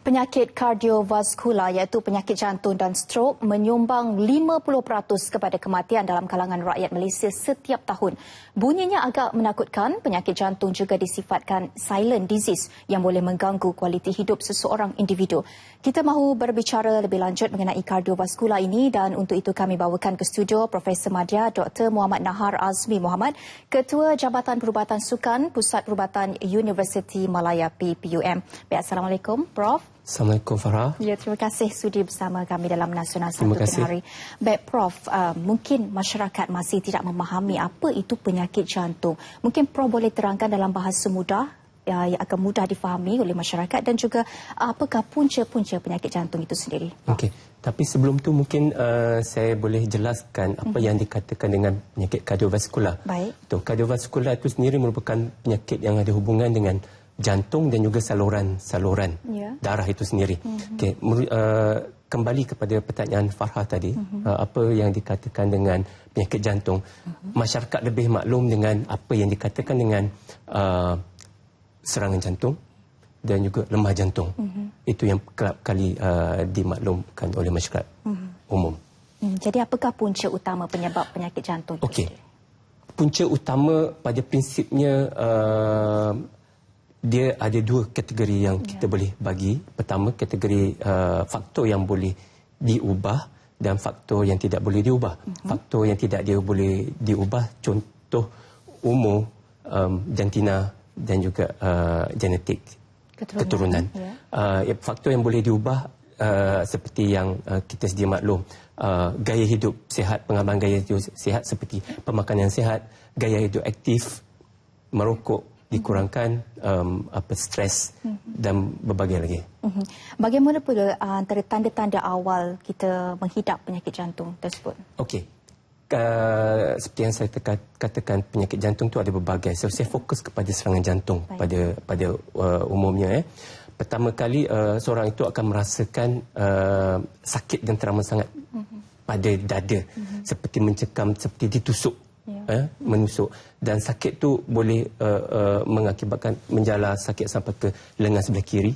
Penyakit kardiovaskular iaitu penyakit jantung dan strok menyumbang 50% kepada kematian dalam kalangan rakyat Malaysia setiap tahun. Bunyinya agak menakutkan, penyakit jantung juga disifatkan silent disease yang boleh mengganggu kualiti hidup seseorang individu. Kita mahu berbicara lebih lanjut mengenai kardiovaskular ini dan untuk itu kami bawakan ke studio Profesor Madya Dr. Muhammad Nahar Azmi Muhammad, Ketua Jabatan Perubatan Sukan Pusat Perubatan Universiti Malaya PPUM. Baik, Assalamualaikum Prof. Assalamualaikum Farah. Ya, terima kasih sudi bersama kami dalam Nasional Satu Hari. Baik Prof, uh, mungkin masyarakat masih tidak memahami apa itu penyakit jantung. Mungkin Prof boleh terangkan dalam bahasa mudah uh, yang akan mudah difahami oleh masyarakat dan juga uh, apakah punca-punca penyakit jantung itu sendiri. Okey, tapi sebelum tu mungkin uh, saya boleh jelaskan apa hmm. yang dikatakan dengan penyakit kardiovaskular. Baik. Tu kardiovaskular itu sendiri merupakan penyakit yang ada hubungan dengan jantung dan juga saluran-saluran yeah. darah itu sendiri. Mm-hmm. Okay. Uh, kembali kepada pertanyaan Farha tadi, mm-hmm. uh, apa yang dikatakan dengan penyakit jantung, mm-hmm. masyarakat lebih maklum dengan apa yang dikatakan dengan uh, serangan jantung dan juga lemah jantung. Mm-hmm. Itu yang kerap kali uh, dimaklumkan oleh masyarakat mm-hmm. umum. Mm, jadi apakah punca utama penyebab penyakit jantung itu? Okey. Punca utama pada prinsipnya uh, dia ada dua kategori yang ya. kita boleh bagi. Pertama, kategori uh, faktor yang boleh diubah dan faktor yang tidak boleh diubah. Uh-huh. Faktor yang tidak dia boleh diubah, contoh umur, um, jantina dan juga uh, genetik keturunan. keturunan. Ya. Uh, faktor yang boleh diubah uh, seperti yang uh, kita sedia maklum, uh, gaya hidup sihat, pengamalan gaya hidup sihat seperti pemakanan sihat, gaya hidup aktif, merokok, dikurangkan um, apa stres mm-hmm. dan berbagai lagi. Mm-hmm. Bagaimana pula uh, antara tanda-tanda awal kita menghidap penyakit jantung tersebut? Okey. Uh, seperti yang saya katakan penyakit jantung itu ada berbagai. So, saya fokus kepada serangan jantung Baik. pada pada uh, umumnya. Eh. Pertama kali uh, seorang itu akan merasakan uh, sakit dan teramat sangat mm-hmm. pada dada. Mm-hmm. Seperti mencekam, seperti ditusuk. Eh, menusuk dan sakit tu boleh uh, uh, mengakibatkan menjala sakit sampai ke lengan sebelah kiri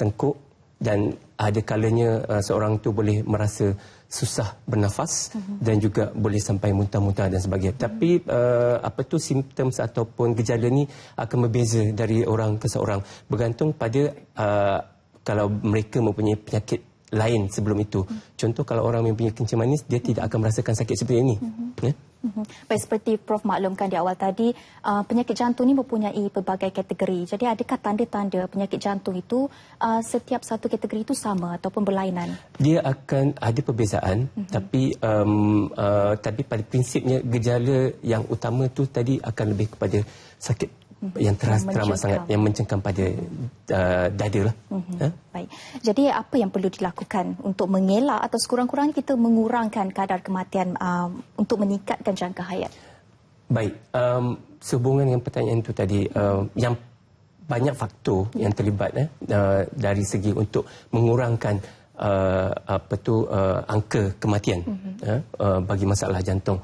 tengkuk dan ada kalanya uh, seorang tu boleh merasa susah bernafas uh-huh. dan juga boleh sampai muntah-muntah dan sebagainya. Uh-huh. Tapi uh, apa tu simptom ataupun gejala ni akan berbeza dari orang ke seorang bergantung pada uh, kalau mereka mempunyai penyakit lain sebelum itu. Uh-huh. Contoh kalau orang mempunyai kencing manis dia uh-huh. tidak akan merasakan sakit seperti ini. Uh-huh. Ya? Mhm. Baik seperti Prof maklumkan di awal tadi, uh, penyakit jantung ini mempunyai pelbagai kategori. Jadi adakah tanda-tanda penyakit jantung itu uh, setiap satu kategori itu sama ataupun berlainan? Dia akan ada perbezaan, uh-huh. tapi um, uh, tapi pada prinsipnya gejala yang utama itu tadi akan lebih kepada sakit Mhm. Yang teras teramat sangat yang mencengkam pada uh, dada lah. Mm-hmm. Ha? Baik. Jadi apa yang perlu dilakukan untuk mengelak atau sekurang-kurangnya kita mengurangkan kadar kematian uh, untuk meningkatkan jangka hayat? Baik. Um, sehubungan dengan pertanyaan itu tadi uh, yang banyak faktor yeah. yang terlibat eh, uh, dari segi untuk mengurangkan uh, apa tu uh, angka kematian mm-hmm. uh, uh, bagi masalah jantung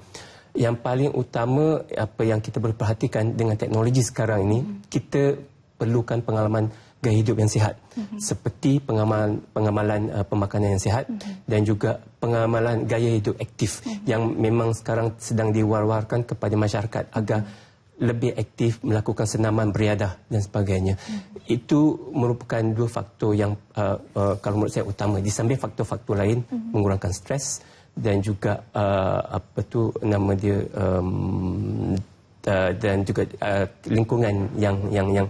yang paling utama apa yang kita boleh perhatikan dengan teknologi sekarang ini hmm. kita perlukan pengalaman gaya hidup yang sihat. Hmm. seperti pengamalan pengamalan uh, pemakanan yang sihat hmm. dan juga pengamalan gaya hidup aktif yang memang sekarang sedang diwar-warkan kepada masyarakat agar lebih aktif melakukan senaman beriadah dan sebagainya. Itu merupakan dua faktor yang uh, uh, kalau menurut saya utama. Di samping faktor-faktor lain mengurangkan stres dan juga uh, apa tu nama dia um, uh, dan juga uh, lingkungan yang yang yang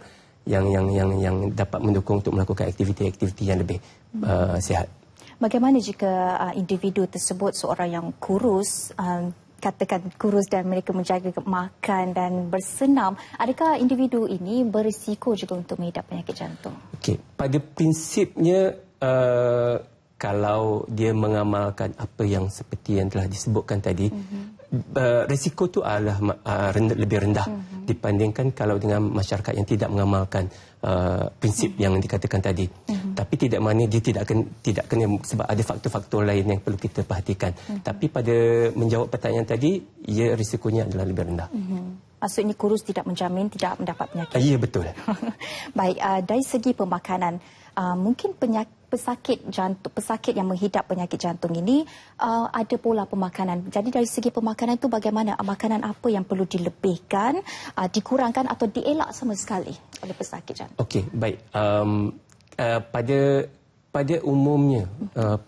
yang yang yang yang dapat mendukung untuk melakukan aktiviti-aktiviti yang lebih uh, sihat. Bagaimana jika uh, individu tersebut seorang yang kurus uh, katakan kurus dan mereka menjaga makan dan bersenam adakah individu ini berisiko juga untuk mengidap penyakit jantung? Okey, pada prinsipnya uh, kalau dia mengamalkan apa yang seperti yang telah disebutkan tadi mm-hmm. uh, risiko itu adalah uh, rendah, lebih rendah mm-hmm. dibandingkan kalau dengan masyarakat yang tidak mengamalkan uh, prinsip mm-hmm. yang dikatakan tadi mm-hmm. tapi tidak mana dia tidak akan tidak kena sebab ada faktor-faktor lain yang perlu kita perhatikan mm-hmm. tapi pada menjawab pertanyaan tadi ya risikonya adalah lebih rendah mm-hmm. Maksudnya kurus tidak menjamin tidak mendapat penyakit. Ya betul. Baik, uh, dari segi pemakanan, uh, mungkin penyakit pesakit jantung pesakit yang menghidap penyakit jantung ini uh, ada pola pemakanan. Jadi dari segi pemakanan itu bagaimana makanan apa yang perlu dilebihkan, uh, dikurangkan atau dielak sama sekali oleh pesakit jantung. Okey, baik. Um, uh, pada pada umumnya uh,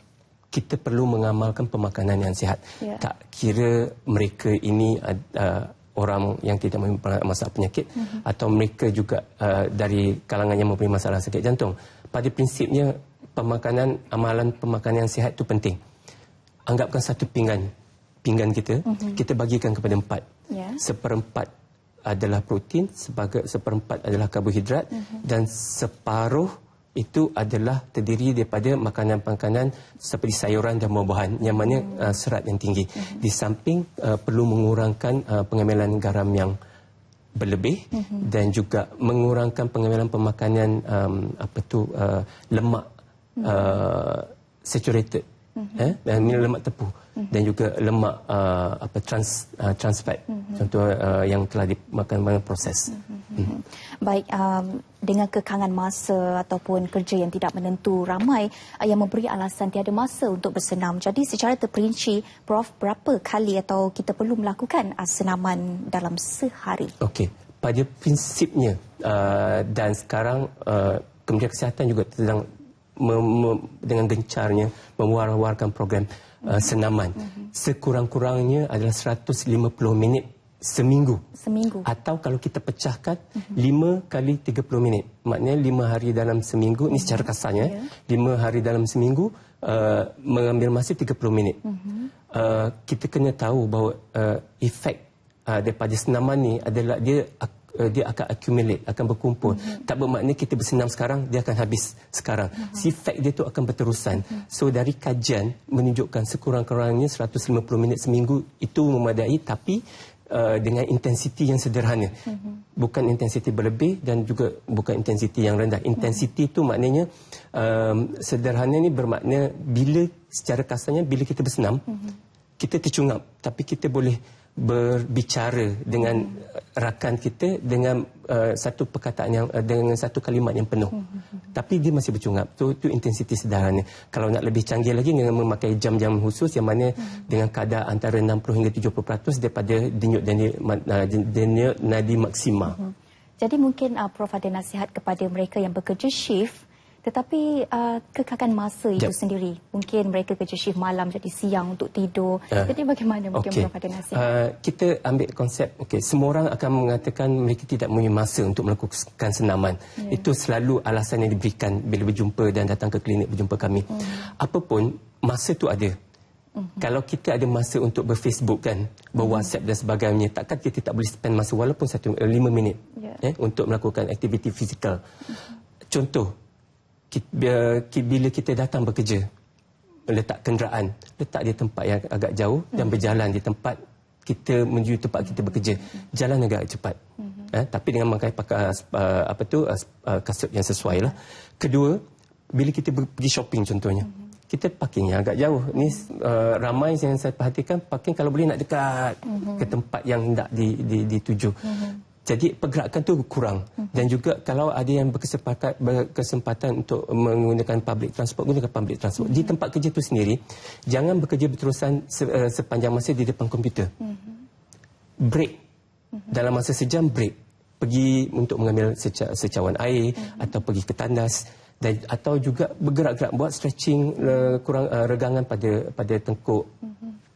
kita perlu mengamalkan pemakanan yang sihat. Ya. Tak kira mereka ini uh, orang yang tidak mempunyai masalah penyakit uh-huh. atau mereka juga uh, dari kalangan yang mempunyai masalah sakit jantung. Pada prinsipnya pemakanan amalan pemakanan yang sihat itu penting. Anggapkan satu pinggan pinggan kita uh-huh. kita bagikan kepada empat. Yeah. Seperempat adalah protein, sebagai seperempat adalah karbohidrat uh-huh. dan separuh itu adalah terdiri daripada makanan-makanan seperti sayuran dan buah-buahan yang mana hmm. uh, serat yang tinggi. Hmm. Di samping uh, perlu mengurangkan uh, pengambilan garam yang berlebih hmm. dan juga mengurangkan pengambilan pemakanan um, apa tu uh, lemak hmm. uh, saturated hmm. eh dan lemak tepung hmm. dan juga lemak uh, apa trans uh, trans fat hmm. contoh uh, yang telah dimakan proses. Hmm. Hmm. Baik, um, dengan kekangan masa ataupun kerja yang tidak menentu, ramai uh, yang memberi alasan tiada masa untuk bersenam. Jadi secara terperinci, Prof, berapa kali atau kita perlu melakukan uh, senaman dalam sehari? Okey, pada prinsipnya uh, dan sekarang uh, Kementerian Kesihatan juga sedang dengan gencarnya mewar-warkan program uh, senaman. Mm-hmm. Sekurang-kurangnya adalah 150 minit seminggu. Seminggu. Atau kalau kita pecahkan uh-huh. lima kali 30 minit. Maknanya lima hari dalam seminggu, ini secara kasarnya, yeah. lima hari dalam seminggu uh, mengambil masa 30 minit. Uh-huh. Uh, kita kena tahu bahawa uh, efek uh, daripada senaman ni adalah dia uh, dia akan accumulate, akan berkumpul. Uh-huh. Tak bermakna kita bersenam sekarang, dia akan habis sekarang. Uh-huh. Si efek dia tu akan berterusan. Uh-huh. So dari kajian menunjukkan sekurang-kurangnya 150 minit seminggu itu memadai tapi Uh, dengan intensiti yang sederhana. Mm-hmm. Bukan intensiti berlebih dan juga bukan intensiti yang rendah. Intensiti itu mm-hmm. maknanya um, sederhana ini bermakna bila secara kasarnya bila kita bersenam mm-hmm. kita tercungap tapi kita boleh berbicara dengan rakan kita dengan uh, satu perkataan yang uh, dengan satu kalimat yang penuh. Hmm. Tapi dia masih bercungap. Tu itu intensiti sederhana. Kalau nak lebih canggih lagi dengan memakai jam-jam khusus yang mana hmm. dengan kadar antara 60 hingga 70% daripada denyut nadi uh, denyut nadi maksima. Hmm. Jadi mungkin uh, Prof ada nasihat kepada mereka yang bekerja shift tetapi uh, kekakan masa itu yep. sendiri. Mungkin mereka kerja shift malam jadi siang untuk tidur. Uh, jadi bagaimana mungkin okay. Prof ada nasihat? Uh, kita ambil konsep, okay, semua orang akan mengatakan mereka tidak mempunyai masa untuk melakukan senaman. Yeah. Itu selalu alasan yang diberikan bila berjumpa dan datang ke klinik berjumpa kami. Mm. Apapun, masa itu ada. Mm-hmm. Kalau kita ada masa untuk berfacebook kan, berwhatsapp mm-hmm. dan sebagainya, takkan kita tak boleh spend masa walaupun satu eh, lima minit yeah. eh, untuk melakukan aktiviti fizikal. Mm-hmm. Contoh, bila kita datang bekerja letak kenderaan letak di tempat yang agak jauh dan hmm. berjalan di tempat kita menuju tempat kita bekerja jalan agak cepat hmm. eh, tapi dengan memakai pakai uh, apa tu uh, kasut yang sesuai lah kedua bila kita pergi shopping contohnya hmm. kita parking yang agak jauh ni uh, ramai yang saya perhatikan parking kalau boleh nak dekat hmm. ke tempat yang hendak dituju hmm. Jadi pergerakan tu kurang hmm. dan juga kalau ada yang berkesempatan berkesempatan untuk menggunakan public transport gunakan public transport hmm. di tempat kerja tu sendiri jangan bekerja berterusan eh, sepanjang masa di depan komputer. Hmm. Break. Dalam masa sejam break. Pergi untuk mengambil seca, secawan air atau pergi ke tandas dan atau juga bergerak-gerak buat stretching uh, kurang uh, regangan pada pada tengkuk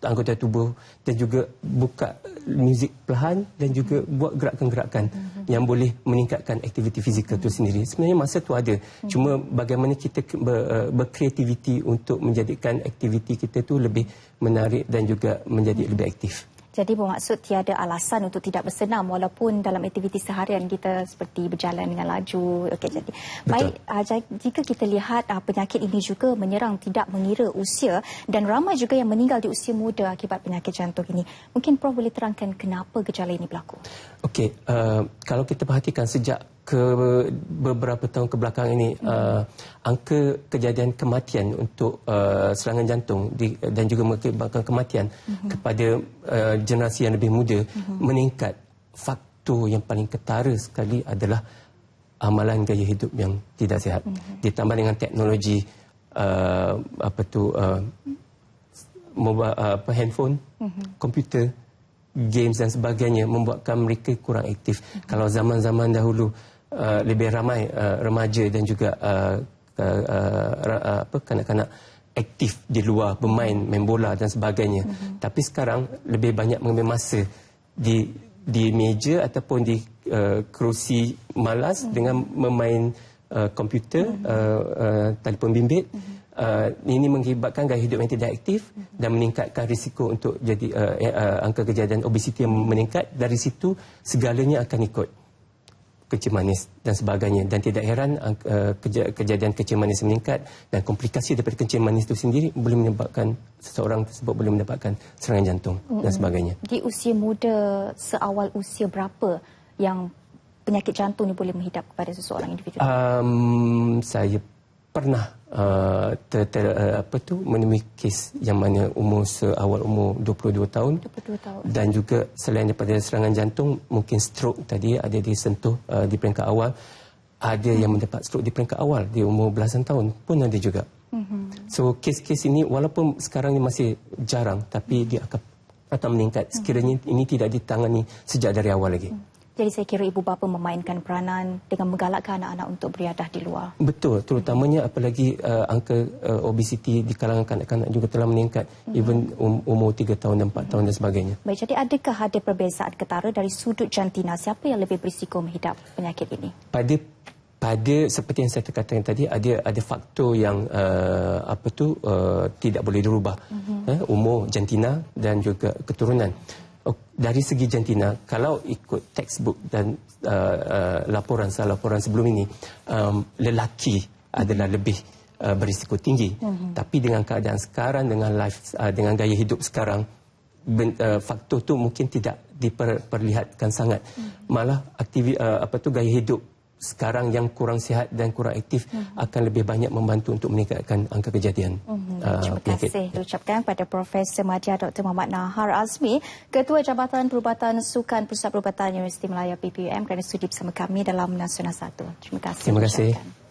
anggota tubuh dan juga buka muzik perlahan dan juga buat gerakan-gerakan mm-hmm. yang boleh meningkatkan aktiviti fizikal itu sendiri. Sebenarnya masa tu ada. Mm-hmm. Cuma bagaimana kita ber, uh, berkreativiti untuk menjadikan aktiviti kita tu lebih menarik dan juga menjadi mm-hmm. lebih aktif. Jadi bermaksud tiada alasan untuk tidak bersenam walaupun dalam aktiviti seharian kita seperti berjalan dengan laju. Okey jadi Betul. baik uh, jika kita lihat uh, penyakit ini juga menyerang tidak mengira usia dan ramai juga yang meninggal di usia muda akibat penyakit jantung ini. Mungkin Prof boleh terangkan kenapa gejala ini berlaku? Okey, uh, kalau kita perhatikan sejak ke beberapa tahun ke belakang ini hmm. uh, angka kejadian kematian untuk uh, serangan jantung di, dan juga mengakibatkan kematian hmm. kepada uh, generasi yang lebih muda hmm. meningkat faktor yang paling ketara sekali adalah amalan gaya hidup yang tidak sihat. Ditambah dengan teknologi uh, apa tu uh, mobile, uh, apa handphone, komputer, games dan sebagainya membuatkan mereka kurang aktif. Kalau zaman-zaman dahulu uh, lebih ramai uh, remaja dan juga uh, uh, uh, apa kanak-kanak aktif di luar bermain main bola dan sebagainya. Tapi sekarang lebih banyak mengambil masa di di meja ataupun di uh, kerusi malas dengan memain uh, komputer, uh, uh, telefon bimbit. Uh, ini mengakibatkan gaya hidup yang tidak aktif dan meningkatkan risiko untuk jadi uh, uh, angka kejadian obesiti yang meningkat. Dari situ segalanya akan ikut kecil manis dan sebagainya dan tidak heran uh, keja- kejadian kecil manis meningkat dan komplikasi daripada kecil manis itu sendiri boleh menyebabkan seseorang tersebut boleh mendapatkan serangan jantung mm-hmm. dan sebagainya. Di usia muda seawal usia berapa yang penyakit jantung ini boleh menghidap kepada seseorang individu? Um, saya pernah uh, ter, ter, uh, apa tu menemui kes yang mana umur seawal umur 22 tahun 22 tahun. dan juga selain daripada serangan jantung mungkin stroke tadi ada disentuh uh, di peringkat awal ada hmm. yang mendapat stroke di peringkat awal di umur belasan tahun pun ada juga. Hmm. So kes-kes ini walaupun sekarang ini masih jarang tapi dia akan akan meningkat sekiranya ini tidak ditangani sejak dari awal lagi. Hmm. Jadi saya kira ibu bapa memainkan peranan dengan menggalakkan anak-anak untuk beriadah di luar. Betul, terutamanya apalagi uh, angka uh, obesiti di kalangan kanak-kanak juga telah meningkat mm-hmm. even um, umur 3 tahun dan 4 mm-hmm. tahun dan sebagainya. Baik, jadi adakah ada perbezaan ketara dari sudut jantina siapa yang lebih berisiko menghidap penyakit ini? Pada pada seperti yang saya katakan tadi ada ada faktor yang uh, apa tu uh, tidak boleh dirubah mm-hmm. uh, umur jantina dan juga keturunan. Dari segi jantina kalau ikut textbook dan uh, uh, laporan laporan sebelum ini um, lelaki adalah lebih uh, berisiko tinggi mm-hmm. tapi dengan keadaan sekarang dengan life uh, dengan gaya hidup sekarang ben, uh, faktor tu mungkin tidak diperlihatkan sangat mm-hmm. malah aktivi uh, apa tu gaya hidup sekarang yang kurang sihat dan kurang aktif hmm. akan lebih banyak membantu untuk meningkatkan angka kejadian hmm. uh, Terima penyakit. kasih diucapkan kepada Profesor Madya Dr. Muhammad Nahar Azmi, Ketua Jabatan Perubatan Sukan Pusat Perubatan Universiti Melaya PPUM kerana sudi bersama kami dalam Nasional 1. Terima kasih. Terima kasih.